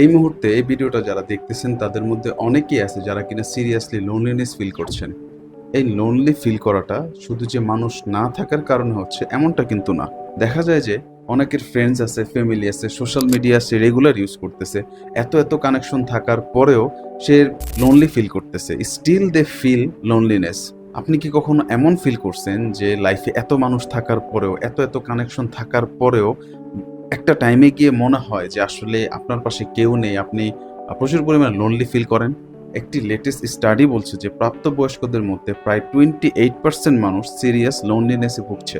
এই মুহূর্তে এই ভিডিওটা যারা দেখতেছেন, তাদের মধ্যে অনেকেই আছে যারা কিনা সিরিয়াসলি লোনলিনেস ফিল করছেন। এই লোনলি ফিল করাটা শুধু যে মানুষ না থাকার কারণে হচ্ছে এমনটা কিন্তু না। দেখা যায় যে অনেকের ফ্রেন্ডস আছে ফ্যামিলি আছে সোশ্যাল মিডিয়া সে রেগুলার ইউজ করতেছে। এত এত কানেকশন থাকার পরেও সে লোনলি ফিল করতেছে। স্টিল দে ফিল লোনলিনেস আপনি কি কখনো এমন ফিল করছেন যে লাইফে এত মানুষ থাকার পরেও, এত এত কানেকশন থাকার পরেও একটা টাইমে গিয়ে মনে হয় যে আসলে আপনার পাশে কেউ নেই। আপনি প্রচুর পরিমাণে লোনলি ফিল করেন। একটি লেটেস্ট স্টাডি বলছে যে প্রাপ্তবয়স্কদের মধ্যে প্রায় টোয়েন্টি এইট পার্সেন্ট মানুষ সিরিয়াস লোনলিনেসে ভুগছে।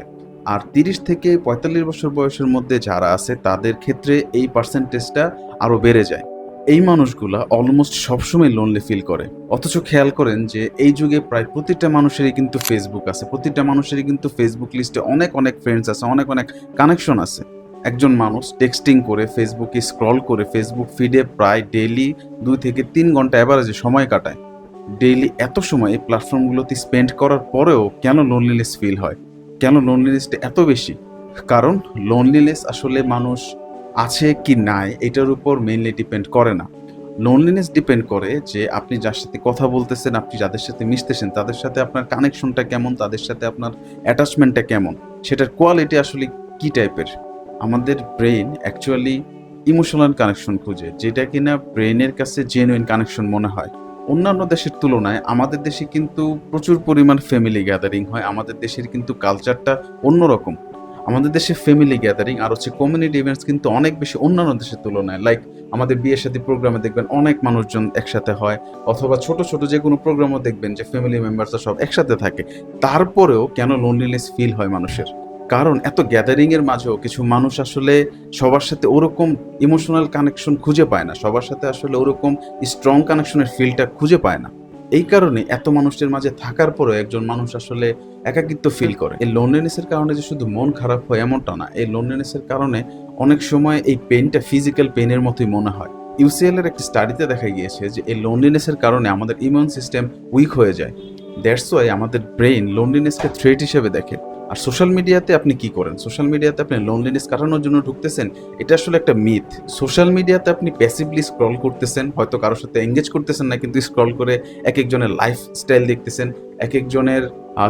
আর তিরিশ থেকে পঁয়তাল্লিশ বছর বয়সের মধ্যে যারা আছে, তাদের ক্ষেত্রে এই পার্সেন্টেজটা আরও বেড়ে যায়। এই মানুষগুলা অলমোস্ট সবসময় লোনলি ফিল করে। অথচ খেয়াল করেন যে এই যুগে প্রায় প্রতিটা মানুষেরই কিন্তু ফেসবুক আছে। প্রতিটা মানুষেরই কিন্তু ফেসবুক লিস্টে অনেক অনেক ফ্রেন্ডস আছে, অনেক অনেক কানেকশন আছে। একজন মানুষ টেক্সটিং করে ফেসবুকে স্ক্রল করে ফেসবুক ফিডে প্রায় ডেইলি দুই থেকে তিন ঘণ্টা অ্যাভারেজে সময় কাটায়। ডেইলি এত সময় এই প্ল্যাটফর্মগুলোতে স্পেন্ড করার পরেও কেন লোনলিনেস ফিল হয়? কেন লোনলিনেসটা এত বেশি? কারণ লোনলিনেস আসলে মানুষ আছে কি নাই এটার উপর মেইনলি ডিপেন্ড করে না। লোনলিনেস ডিপেন্ড করে যে আপনি যার সাথে কথা বলতেছেন, আপনি যাদের সাথে মিশতেছেন, তাদের সাথে আপনার কানেকশনটা কেমন, তাদের সাথে আপনার অ্যাটাচমেন্টটা কেমন, সেটার কোয়ালিটি আসলে কি টাইপের আমাদের ব্রেন অ্যাকচুয়ালি ইমোশনাল কানেকশন খুঁজে, যেটা কিনা ব্রেনের কাছে জেনুইন কানেকশন মনে হয়। অন্যান্য দেশের তুলনায় আমাদের দেশে কিন্তু প্রচুর পরিমাণ ফ্যামিলি গ্যাদারিং হয়, আমাদের দেশের কিন্তু কালচারটা অন্যরকম। আমাদের দেশে ফ্যামিলি গ্যাদারিং আর হচ্ছে কমিউনিটি ইভেন্টস কিন্তু অনেক বেশি অন্যান্য দেশের তুলনায়। লাইক আমাদের বিয়ের সাথে প্রোগ্রামে দেখবেন অনেক মানুষজন একসাথে হয়, অথবা ছোট ছোট যে কোনো প্রোগ্রামও দেখবেন যে ফ্যামিলি মেম্বারসরা সব একসাথে থাকে। তারপরেও কেন লোনলিনেস ফিল হয় মানুষের? কারণ এত গ্যাদারিং এর মাঝেও কিছু মানুষ আসলে সবার সাথে ওরকম ইমোশনাল কানেকশন খুঁজে পায় না। সবার সাথে আসলে ওরকম স্ট্রং কানেকশনের ফিলটা খুঁজে পায় না। এই কারণে এত মানুষের মাঝে থাকার পরেও একজন মানুষ আসলে একাকিত্ব ফিল করে। এই লোনলিনেসের কারণে যে শুধু মন খারাপ হয় এমনটা না, এই লোনলিনেসের কারণে অনেক সময় এই পেনটা ফিজিক্যাল পেনের মতোই মনে হয়। ইউসিএল এর একটি স্টাডিতে দেখা গিয়েছে যে এই লোনলিনেসের কারণে আমাদের ইমিউন সিস্টেম উইক হয়ে যায়। দ্যাটস ওয়াই আমাদের ব্রেইন লোনলিনেসকে থ্রেট হিসেবে দেখে। আর সোশ্যাল মিডিয়াতে আপনি কি করেন? সোশ্যাল মিডিয়াতে আপনি লোনলিনেস কাটানোর জন্য ঢুকতেছেন, এটা আসলে একটা মিথ সোশ্যাল মিডিয়াতে আপনি প্যাসিভলি স্ক্রল করতেছেন, হয়তো কারোর সাথে এঙ্গেজ করতেছেন না, কিন্তু স্ক্রল করে এক একজনের লাইফ স্টাইল দেখতেছেন এক একজনের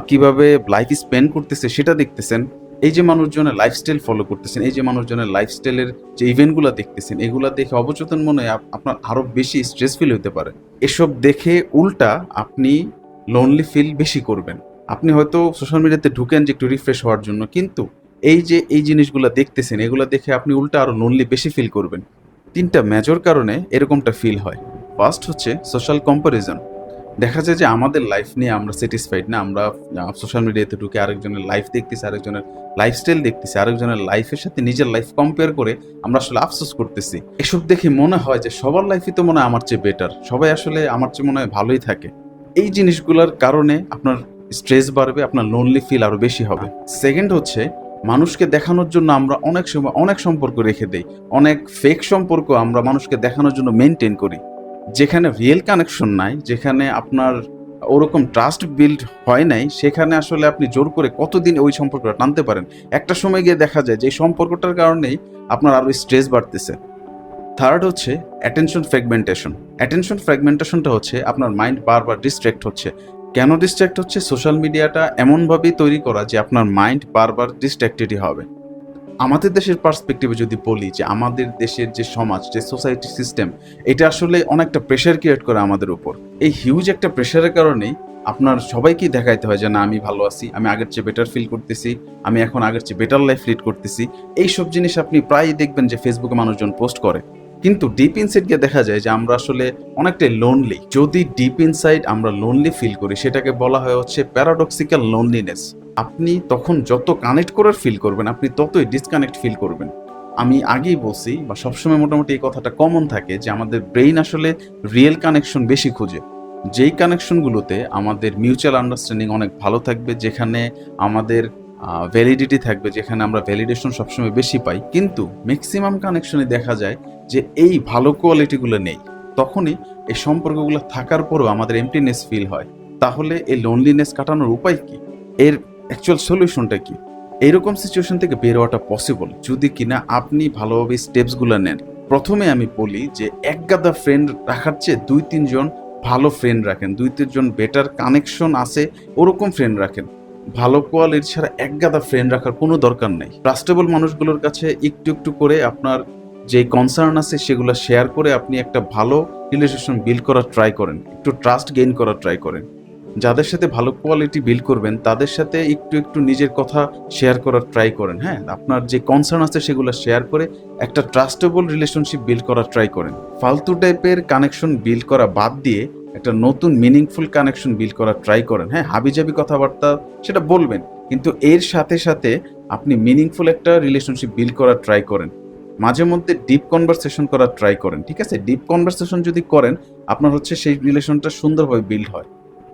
কীভাবে লাইফ স্পেন্ড করতেছে সেটা দেখতেছেন। এই যে মানুষজনের লাইফস্টাইল ফলো করতেছেন, এই যে মানুষজনের লাইফস্টাইলের যে ইভেন্টগুলো দেখতেছেন, এগুলো দেখে অবচেতন মনে আপনার আরও বেশি স্ট্রেস ফিল হতে পারে। এসব দেখে উল্টা আপনি লোনলি ফিল বেশি করবেন। আপনি হয়তো সোশ্যাল মিডিয়াতে ঢুকেন যে একটু রিফ্রেশ হওয়ার জন্য, কিন্তু এই যে এই জিনিসগুলো দেখতেছেন, এগুলো দেখে আপনি উল্টা আরও লোনলি বেশি ফিল করবেন। তিনটা মেজর কারণে এরকমটা ফিল হয়। ফার্স্ট হচ্ছে সোশ্যাল কম্পারিজন দেখা যায় যে আমাদের লাইফ নিয়ে আমরা স্যাটিসফাইড না, আমরা সোশ্যাল মিডিয়াতে ঢুকে আরেকজনের লাইফ দেখতেছি, আরেকজনের লাইফস্টাইল দেখতেছি, আরেকজনের লাইফের সাথে নিজের লাইফ কম্পেয়ার করে আমরা আসলে আফসোস করতেছি। এসব দেখে মনে হয় যে সবার লাইফই তো মনে হয় আমার চেয়ে বেটার সবাই আসলে আমার চেয়ে মনে হয় ভালোই থাকে। এই জিনিসগুলোর কারণে আপনার স্ট্রেস বাড়বে, আপনার লোনলি ফিল আরও বেশি হবে। সেকেন্ড হচ্ছে, মানুষকে দেখানোর জন্য আমরা অনেক সময় অনেক সম্পর্ক রেখে দেই। অনেক ফেক সম্পর্ক আমরা মানুষকে দেখানোর জন্য মেনটেন করি। যেখানে রিয়েল কানেকশন নাই, যেখানে আপনার ওরকম ট্রাস্ট বিল্ড হয় নাই, সেখানে আসলে আপনি জোর করে কতদিন ওই সম্পর্কটা টানতে পারেন? একটা সময় গিয়ে দেখা যায় যে সম্পর্কটার কারণেই আপনার আরও স্ট্রেস বাড়তেছে। থার্ড হচ্ছে অ্যাটেনশন ফ্র্যাগমেন্টেশন অ্যাটেনশন ফ্র্যাগমেন্টেশনটা হচ্ছে, আপনার মাইন্ড বারবার ডিস্ট্র্যাক্ট হচ্ছে। কেন ডিস্ট্র্যাক্ট হচ্ছে? সোশ্যাল মিডিয়াটা এমনভাবেই তৈরি করা যে আপনার মাইন্ড বারবার ডিস্ট্র্যাক্টেডই হবে। আমাদের দেশের পার্সপেক্টিভে যদি বলি যে আমাদের দেশের যে সমাজ, যে সোসাইটি সিস্টেম এটা আসলে অনেকটা প্রেশার ক্রিয়েট করে আমাদের উপর। এই হিউজ একটা প্রেশারের কারণেই আপনার সবাইকেই দেখাইতে হয় যে, না, আমি ভালো আছি, আমি আগের চেয়ে বেটার ফিল করতেছি, আমি এখন আগের চেয়ে বেটার লাইফ লিড করতেছি। এই সব জিনিস আপনি প্রায়ই দেখবেন যে ফেসবুকে মানুষজন পোস্ট করে। কিন্তু ডিপ ইনসাইড গিয়ে দেখা যায় যে আমরা আসলে অনেকটাই লোনলি যদি ডিপ ইনসাইড আমরা লোনলি ফিল করি, সেটাকে বলা হয় হচ্ছে প্যারাডক্সিক্যাল লোনলিনেস আপনি তখন যত কানেক্ট করার ফিল করবেন, আপনি ততই ডিসকানেক্ট ফিল করবেন। আমি আগেই বলছি বা সবসময় মোটামুটি এই কথাটা কমন থাকে যে আমাদের ব্রেইন আসলে রিয়েল কানেকশন বেশি খুঁজে। যেই কানেকশনগুলোতে আমাদের মিউচুয়াল আন্ডারস্ট্যান্ডিং অনেক ভালো থাকবে, যেখানে আমাদের ভ্যালিডিটি থাকবে যেখানে আমরা ভ্যালিডেশন সবসময় বেশি পাই। কিন্তু ম্যাক্সিমাম কানেকশনে দেখা যায় যে এই ভালো কোয়ালিটিগুলো নেই। তখনই এই সম্পর্কগুলো থাকার পরেও আমাদের এমটিনেস ফিল হয়। তাহলে এই লোনলিনেস কাটানোর উপায় কি? এর অ্যাকচুয়াল সলিউশনটা কি? এইরকম সিচুয়েশন থেকে বের হওয়াটা পসিবল যদি কিনা আপনি ভালোভাবে স্টেপসগুলো নেন। প্রথমে আমি বলি যে এক গাদা ফ্রেন্ড রাখার চেয়ে দুই তিনজন ভালো ফ্রেন্ড রাখেন। দুই তিনজন বেটার কানেকশন আছে, ওরকম ফ্রেন্ড রাখেন। ভালো কোয়ালিটি ছাড়া এক গাদা ফ্রেন্ড রাখার কোনো দরকার নেই। ট্রাস্টেবল মানুষগুলোর কাছে একটু একটু করে আপনার যে কনসার্ন আছে সেগুলো শেয়ার করে আপনি একটা ভালো রিলেশন বিল্ড করার ট্রাই করেন, একটু ট্রাস্ট গেইন করার ট্রাই করেন। যাদের সাথে ভালো কোয়ালিটি বিল্ড করবেন, তাদের সাথে একটু একটু নিজের কথা শেয়ার করার ট্রাই করেন হ্যাঁ? আপনার যে কনসার্ন আছে সেগুলো শেয়ার করে একটা ট্রাস্টেবল রিলেশনশিপ বিল্ড করার ট্রাই করেন। ফালতু টাইপের কানেকশন বিল্ড করা বাদ দিয়ে একটা নতুন মিনিংফুল কানেকশন বিল্ড করার ট্রাই করেন। হ্যাঁ হাবিজাবি কথাবার্তা সেটা বলবেন, কিন্তু এর সাথে সাথে আপনি মিনিংফুল একটা রিলেশনশিপ বিল্ড করার ট্রাই করেন। মাঝে মধ্যে ডিপ কনভারসেশন করার ট্রাই করেন, ঠিক আছে? ডিপ কনভারসেশন যদি করেন, আপনার হচ্ছে সেই রিলেশনটা সুন্দরভাবে বিল্ড হয়।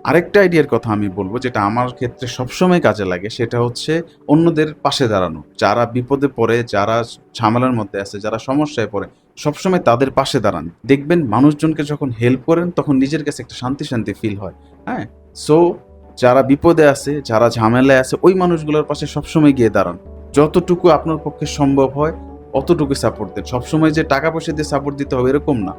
আরেকটা আইডিয়ার কথা আমি বলব, যেটা আমার ক্ষেত্রে সবসময় কাজে লাগে, সেটা হচ্ছে অন্যদের পাশে দাঁড়ানো। যারা বিপদে পড়ে, যারা ঝামেলার মধ্যে আছে, যারা সমস্যায় পড়ে সবসময় তাদের পাশে দাঁড়ান। দেখবেন মানুষজনকে যখন হেল্প করেন, তখন নিজের কাছে একটা শান্তি শান্তি ফিল হয়। হ্যাঁ? সো যারা বিপদে আছে, যারা ঝামেলায় আছে, ওই মানুষগুলোর পাশে সবসময় গিয়ে দাঁড়ান। যতটুকু আপনার পক্ষে সম্ভব হয়, অতটুকু সাপোর্ট দেন। সবসময় যে টাকা পয়সা দিয়ে সাপোর্ট দিতে হবে এরকম না।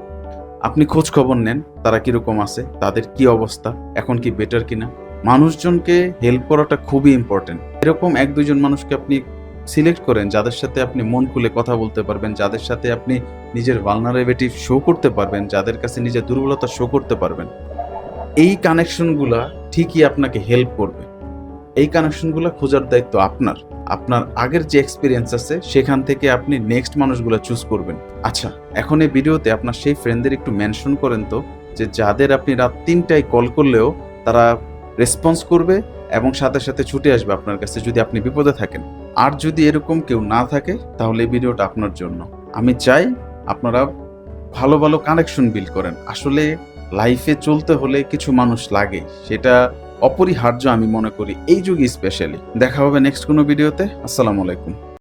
আপনি খোঁজ খবর নেন, তারা কীরকম আছে, তাদের কি অবস্থা, এখন কি বেটার কিনা। মানুষজনকে হেল্প করাটা খুবই ইম্পর্টেন্ট এরকম এক দুজন মানুষকে আপনি সিলেক্ট করেন, যাদের সাথে আপনি মন খুলে কথা বলতে পারবেন, যাদের সাথে আপনি নিজের ভালনারেবিলিটি শো করতে পারবেন, যাদের কাছে নিজের দুর্বলতা শো করতে পারবেন। এই কানেকশনগুলা ঠিকই আপনাকে হেল্প করবে। এই কানেকশনগুলো খোঁজার দায়িত্ব আপনার। আপনার আগের যে এক্সপিরিয়েন্স আছে, সেখান থেকে আপনি নেক্সট মানুষগুলো চুজ করবেন। আচ্ছা এখন এই ভিডিওতে আপনার সেই ফ্রেন্ডদের একটু মেনশন করেন তো, যে যাদের আপনি রাত তিনটায় কল করলেও তারা রেসপন্স করবে এবং সাথে সাথে ছুটে আসবে আপনার কাছে যদি আপনি বিপদে থাকেন। আর যদি এরকম কেউ না থাকে, তাহলে এই ভিডিওটা আপনার জন্য। আমি চাই আপনারা ভালো ভালো কানেকশন বিল করেন। আসলে লাইফে চলতে হলে কিছু মানুষ লাগে, সেটা অপরিহার্য আমি মনে করি এই যুগে স্পেশালি দেখা হবে নেক্সট কোনো ভিডিওতে আসসালামু আলাইকুম।